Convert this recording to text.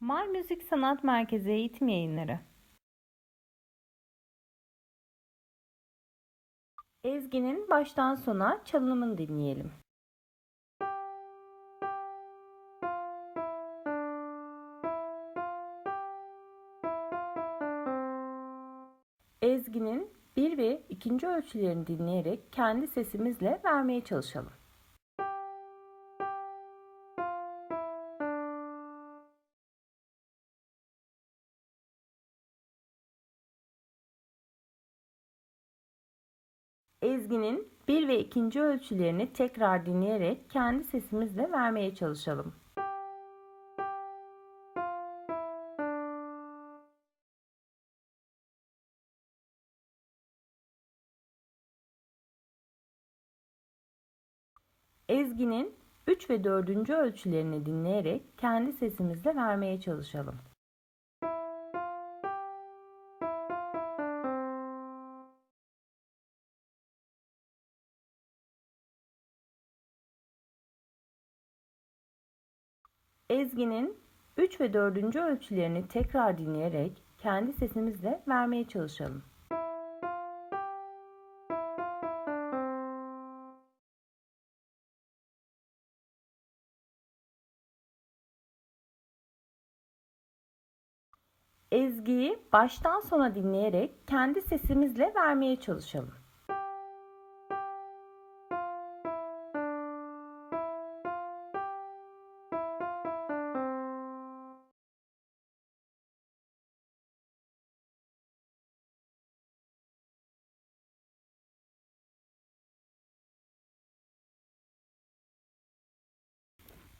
Mar Müzik Sanat Merkezi Eğitim Yayınları Ezgi'nin baştan sona çalınımını dinleyelim. Ezgi'nin bir ve ikinci ölçülerini dinleyerek kendi sesimizle vermeye çalışalım. Ezgi'nin bir ve ikinci ölçülerini tekrar dinleyerek kendi sesimizle vermeye çalışalım. Ezgi'nin 3 ve 4. ölçülerini dinleyerek kendi sesimizle vermeye çalışalım. Ezgi'nin 3 ve 4. ölçülerini tekrar dinleyerek kendi sesimizle vermeye çalışalım. Ezgi'yi baştan sona dinleyerek kendi sesimizle vermeye çalışalım.